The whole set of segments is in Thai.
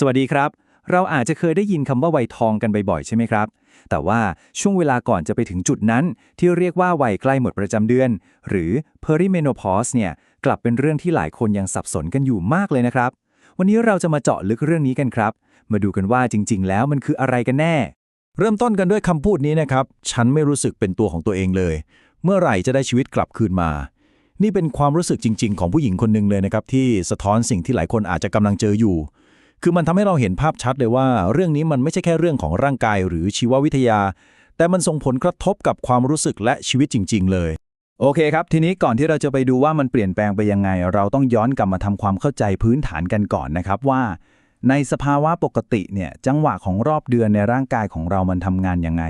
สวัสดีครับ เราอาจจะเคยได้ยินคำว่าวัยทองกันบ่อยๆใช่ไหมครับ แต่ว่าช่วงเวลาก่อนจะไปถึงจุดนั้น ที่เรียกว่าวัยใกล้หมดประจำเดือน หรือ perimenopause เนี่ยกลับเป็นเรื่องที่หลายคนยังสับสนกันอยู่มากเลยนะครับ วันนี้เราจะมาเจาะลึกเรื่องนี้กันครับ มาดูกันว่าจริง ๆ แล้วมันคืออะไรกันแน่ เริ่มต้นกันด้วยคำพูดนี้นะครับ ฉันไม่รู้สึกเป็นตัวของตัวเองเลย เมื่อไหร่จะได้ชีวิตกลับคืนมา นี่เป็นความรู้สึกจริง ๆ ของผู้หญิงคนหนึ่งเลยนะครับที่สะท้อนสิ่งที่หลายคนอาจจะกำลังเจออยู่ คือมันทำให้เราเห็นภาพชัดเลยว่า เรื่องนี้มันไม่ใช่แค่เรื่องของร่างกายหรือชีววิทยา แต่มันส่งผลกระทบกับความรู้สึกและชีวิตจริง ๆ เลย โอเคครับ ทีนี้ก่อนที่เราจะไปดูว่ามันเปลี่ยนแปลงไปยังไง เราต้องย้อนกลับมาทำความเข้าใจพื้นฐานกันก่อนนะครับว่า ในสภาวะปกติเนี่ยจังหวะของรอบเดือนในร่างกายของเรามันทำงานยังไง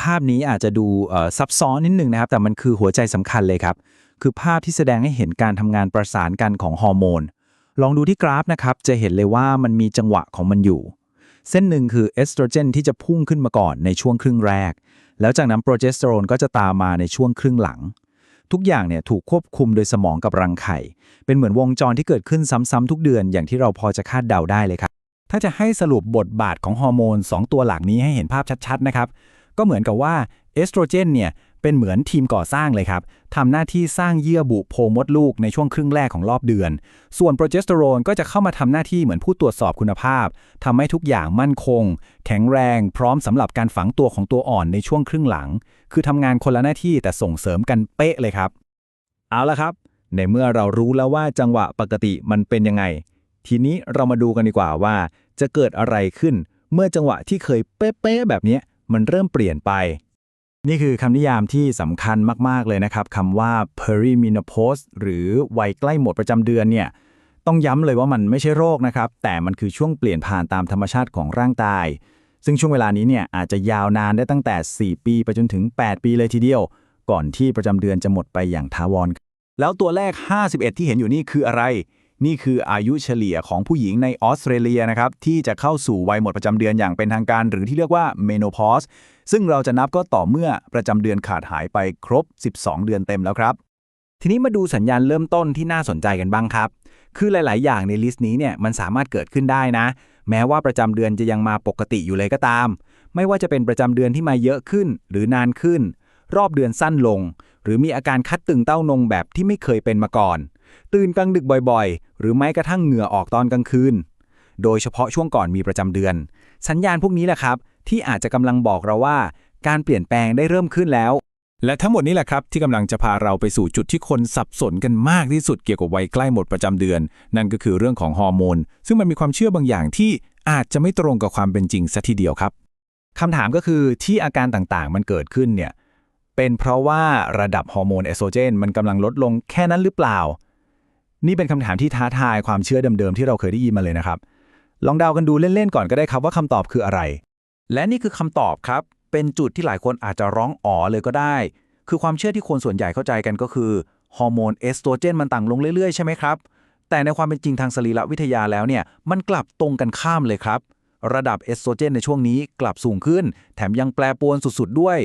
ภาพนี้อาจจะดูซับซ้อนนิดนึงนะครับ แต่มันคือหัวใจสำคัญเลยครับคือภาพที่แสดงให้เห็นการทำงานประสานกันของฮอร์โมน ลองดูที่กราฟนะครับ จะเห็นเลยว่ามันมีจังหวะของมันอยู่ เส้นหนึ่งคือเอสโตรเจนที่จะพุ่งขึ้นมาก่อนในช่วงครึ่งแรก แล้วจากนั้นโปรเจสเตอโรนก็จะตามมาในช่วงครึ่งหลัง ทุกอย่างเนี่ยถูกควบคุมโดยสมองกับรังไข่ เป็นเหมือนวงจรที่เกิดขึ้นซ้ำๆทุกเดือนอย่างที่เราพอจะคาดเดาได้เลยครับ ถ้าจะให้สรุปบทบาทของฮอร์โมน2ตัวหลักนี้ให้เห็นภาพชัดๆนะครับ ก็เหมือนกับว่าเอสโตรเจนเนี่ย เป็นเหมือนทีมก่อสร้างเลยครับทำหน้าที่สร้างเยื่อบุโพรงมดลูกในช่วงครึ่งแรกของรอบเดือน ส่วนโปรเจสเตอโรนก็จะเข้ามาทำหน้าที่เหมือนผู้ตรวจสอบคุณภาพทำให้ทุกอย่างมั่นคง แข็งแรง พร้อมสำหรับการฝังตัวของตัวอ่อนในช่วงครึ่งหลัง คือทำงานคนละหน้าที่แต่ส่งเสริมกันเป๊ะเลยครับ เอาละครับ ในเมื่อเรารู้แล้วว่าจังหวะปกติมันเป็นยังไง ทีนี้เรามาดูกันดีกว่าว่า จะเกิดอะไรขึ้น เมื่อจังหวะที่เคยเป๊ะๆแบบนี้มันเริ่มเปลี่ยนไป นี่คือคำนิยามที่สำคัญมาก ๆ เลยนะครับคำว่า perimenopause หรือวัยใกล้หมดประจำเดือนเนี่ยต้องย้ำเลยว่ามันไม่ใช่โรคนะครับ แต่มันคือช่วงเปลี่ยนผ่านตามธรรมชาติของร่างกาย ซึ่งช่วงเวลานี้เนี่ยอาจจะยาวนานได้ตั้งแต่ 4 ปีไปจนถึง 8 ปีเลยทีเดียว ก่อนที่ประจำเดือนจะหมดไปอย่างถาวรแล้วตัวเลข51 ที่เห็นอยู่นี่คืออะไร นี่คืออายุเฉลี่ยของผู้หญิงในออสเตรเลียนะครับที่จะเข้าสู่วัยหมดประจำเดือนอย่างเป็นทางการหรือที่เรียกว่า menopause ซึ่งเราจะนับก็ต่อเมื่อประจำเดือนขาดหายไปครบ 12 เดือนเต็มแล้วครับ ทีนี้มาดูสัญญาณเริ่มต้นที่น่าสนใจกันบ้างครับ คือหลาย ๆ อย่างในลิสต์นี้เนี่ยมันสามารถเกิดขึ้นได้นะ แม้ว่าประจำเดือนจะยังมาปกติอยู่เลยก็ตาม ไม่ว่าจะเป็นประจำเดือนที่มาเยอะขึ้น หรือนานขึ้น รอบเดือนสั้นลง หรือมีอาการคัดตึงเต้านงแบบที่ไม่เคยเป็นมาก่อน ตื่นกลางดึกบ่อยๆ หรือแม้กระทั่งเหงื่อออกตอนกลางคืน โดยเฉพาะช่วงก่อนมีประจำเดือน สัญญาณพวกนี้แหละครับ ที่อาจจะกำลังบอกเราว่า การเปลี่ยนแปลงได้เริ่มขึ้นแล้ว และทั้งหมดนี้แหละครับที่กำลังจะพาเราไปสู่จุดที่คนสับสนกันมากที่สุดเกี่ยวกับวัยใกล้หมดประจำเดือน นั่นก็คือเรื่องของฮอร์โมน ซึ่งมันมีความเชื่อบางอย่างที่อาจจะไม่ตรงกับความเป็นจริงซะทีเดียวครับคำถามก็คือที่อาการต่างๆ มันเกิดขึ้นเนี่ยเป็นเพราะว่าระดับฮอร์โมนเอสโตรเจนมันกำลังลดลงแค่นั้นหรือเปล่า นี่เป็นคำถามที่ท้าทายความเชื่อเดิมๆที่เราเคยได้ยินมาเลยนะครับ ลองเดากันดูเล่นๆก่อนก็ได้ครับว่าคำตอบคืออะไร และนี่คือคำตอบครับ เป็นจุดที่หลายคนอาจจะร้องอ๋อเลยก็ได้ คือความเชื่อที่คนส่วนใหญ่เข้าใจกันก็คือฮอร์โมนเอสโตรเจนมันต่างลงเรื่อยๆใช่ไหมครับ แต่ในความเป็นจริงทางสรีรวิทยาแล้วเนี่ยมันกลับตรงกันข้ามเลยครับ ระดับเอสโตรเจนในช่วงนี้กลับสูงขึ้น แถมยังแปรปรวนสุดๆด้วย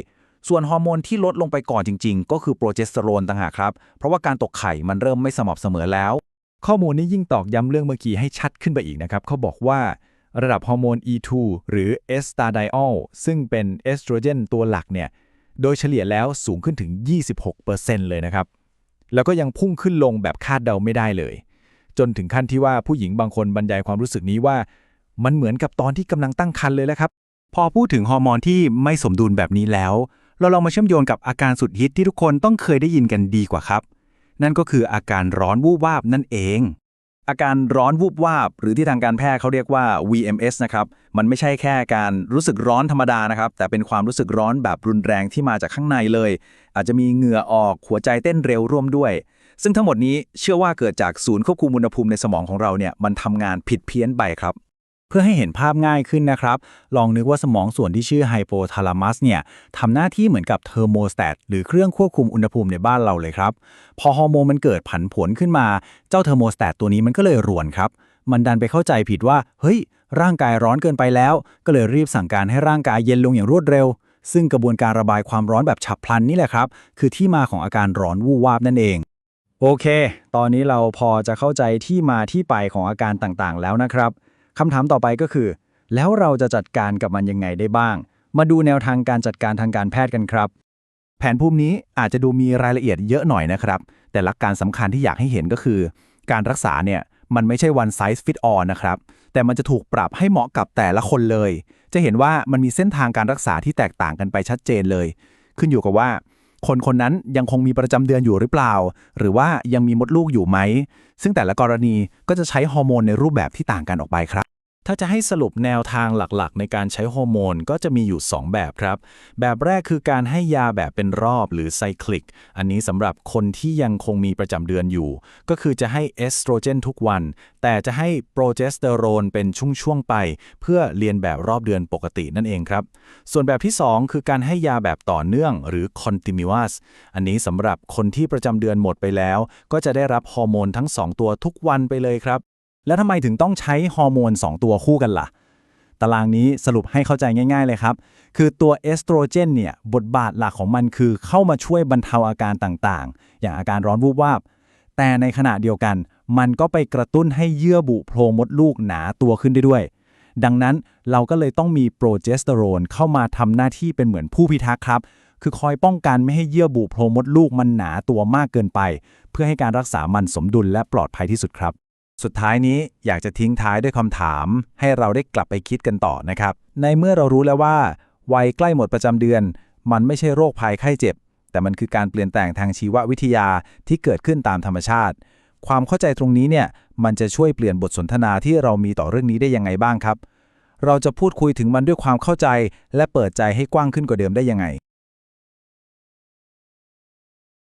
ส่วนฮอร์โมนที่ลดลงไปก่อนจริง ๆ ก็คือโปรเจสเตอโรนต่างหากครับ เพราะว่าการตกไข่มันเริ่มไม่สม่ำเสมอแล้ว ข้อมูลนี้ยิ่งตอกย้ำเรื่องเมื่อกี้ให้ชัดขึ้นไปอีกนะครับ เขาบอกว่าระดับฮอร์โมน E2 หรือเอสตาไดออลซึ่งเป็นเอสโตรเจนตัวหลักเนี่ย โดยเฉลี่ยแล้วสูงขึ้นถึง 26%เลยนะครับ แล้วก็ยังพุ่งขึ้นลงแบบคาดเดาไม่ได้เลย จนถึงขั้นที่ว่าผู้หญิงบางคนบรรยายความรู้สึกนี้ว่า มันเหมือนกับตอนที่กำลังตั้งครรภ์เลยแหละครับ พอพูดถึงฮอร์โมนที่ไม่สมดุลแบบนี้แล้ว เราลองมาเชื่อมโยงกับอาการสุดฮิตที่ทุกคนต้องเคยได้ยินกันดีกว่าครับ นั่นก็คืออาการร้อนวูบวาบนั่นเอง อาการร้อนวูบวาบ หรือที่ทางการแพทย์เขาเรียกว่า VMS นะครับ มันไม่ใช่แค่การรู้สึกร้อนธรรมดานะครับ แต่เป็นความรู้สึกร้อนแบบรุนแรงที่มาจากข้างในเลย อาจจะมีเหงื่อออก หัวใจเต้นเร็วร่วมด้วย ซึ่งทั้งหมดนี้เชื่อว่าเกิดจากศูนย์ควบคุมอุณหภูมิในสมองของเราเนี่ยมันทำงานผิดเพี้ยนไปครับ เพื่อให้เห็นภาพง่ายขึ้นนะครับ ลองนึกว่าสมองส่วนที่ชื่อไฮโปทาลามัสเนี่ยทำหน้าที่เหมือนกับเทอร์โมสแตตหรือเครื่องควบคุมอุณหภูมิในบ้านเราเลยครับ พอฮอร์โมนมันเกิดผันผวนขึ้นมา เจ้าเทอร์โมสแตตตัวนี้มันก็เลยรวนครับ มันดันไปเข้าใจผิดว่า เฮ้ย ร่างกายร้อนเกินไปแล้ว ก็เลยรีบสั่งการให้ร่างกายเย็นลงอย่างรวดเร็ว ซึ่งกระบวนการระบายความร้อนแบบฉับพลันนี่แหละครับ คือที่มาของอาการร้อนวูบวาบนั่นเองโอเค ตอนนี้เราพอจะเข้าใจที่มาที่ไปของอาการต่างๆ แล้วนะครับ คำถามต่อไปก็คือ แล้วเราจะจัดการกับมันยังไงได้บ้าง มาดูแนวทางการจัดการทางการแพทย์กันครับ แผนภูมินี้อาจจะดูมีรายละเอียดเยอะหน่อยนะครับ แต่หลักการสำคัญที่อยากให้เห็นก็คือ การรักษาเนี่ยมันไม่ใช่ one size fit all นะครับ แต่มันจะถูกปรับให้เหมาะกับแต่ละคนเลย จะเห็นว่ามันมีเส้นทางการรักษาที่แตกต่างกันไปชัดเจนเลย ขึ้นอยู่กับว่า คนคนนั้นยังคงมีประจำเดือนอยู่หรือเปล่า หรือว่ายังมีมดลูกอยู่ไหม ซึ่งแต่ละกรณีก็จะใช้ฮอร์โมนในรูปแบบที่ต่างกันออกไปครับ ถ้าจะให้สรุปแนวทางหลักๆ ในการใช้ฮอร์โมนก็จะมีอยู่ 2 แบบครับ แบบแรกคือการให้ยาแบบเป็นรอบหรือไซคลิก อันนี้สำหรับคนที่ยังคงมีประจำเดือนอยู่ ก็คือจะให้เอสโตรเจนทุกวัน แต่จะให้โปรเจสเตอโรนเป็นช่วงๆไป เพื่อเรียนแบบรอบเดือนปกตินั่นเองครับ ส่วนแบบที่ 2 คือการให้ยาแบบต่อเนื่องหรือ continuous อันนี้สำหรับคนที่ประจำเดือนหมดไปแล้ว ก็จะได้รับฮอร์โมนทั้ง 2 ตัวทุกวันไปเลยครับ แล้วทำไมถึงต้องใช้ฮอร์โมน 2 ตัวคู่กันล่ะ ตารางนี้สรุปให้เข้าใจง่าย ๆเลยครับ คือตัวเอสโตรเจนเนี่ยบทบาทหลักของมันคือเข้ามาช่วยบรรเทาอาการต่างๆ อย่างอาการร้อนวูบวาบ แต่ในขณะเดียวกัน มันก็ไปกระตุ้นให้เยื่อบุโพรงมดลูกหนาตัวขึ้นได้ด้วย ดังนั้นเราก็เลยต้องมีโปรเจสเตอโรนเข้ามาทำหน้าที่เป็นเหมือนผู้พิทักษ์ครับคือคอยป้องกันไม่ให้เยื่อบุโพรงมดลูกมันหนาตัวมากเกินไป เพื่อให้การรักษามันสมดุลและปลอดภัยที่สุดครับ สุดท้ายนี้อยากจะทิ้งท้ายด้วยคำถาม ให้เราได้กลับไปคิดกันต่อนะครับ ในเมื่อเรารู้แล้วว่า วัยใกล้หมดประจำเดือน มันไม่ใช่โรคภัยไข้เจ็บ แต่มันคือการเปลี่ยนแปลงทางชีววิทยาที่เกิดขึ้นตามธรรมชาติ ความเข้าใจตรงนี้เนี่ยมันจะช่วยเปลี่ยนบทสนทนาที่เรามีต่อเรื่องนี้ได้ยังไงบ้างครับ เราจะพูดคุยถึงมันด้วยความเข้าใจ และเปิดใจให้กว้างขึ้นกว่าเดิมได้ยังไง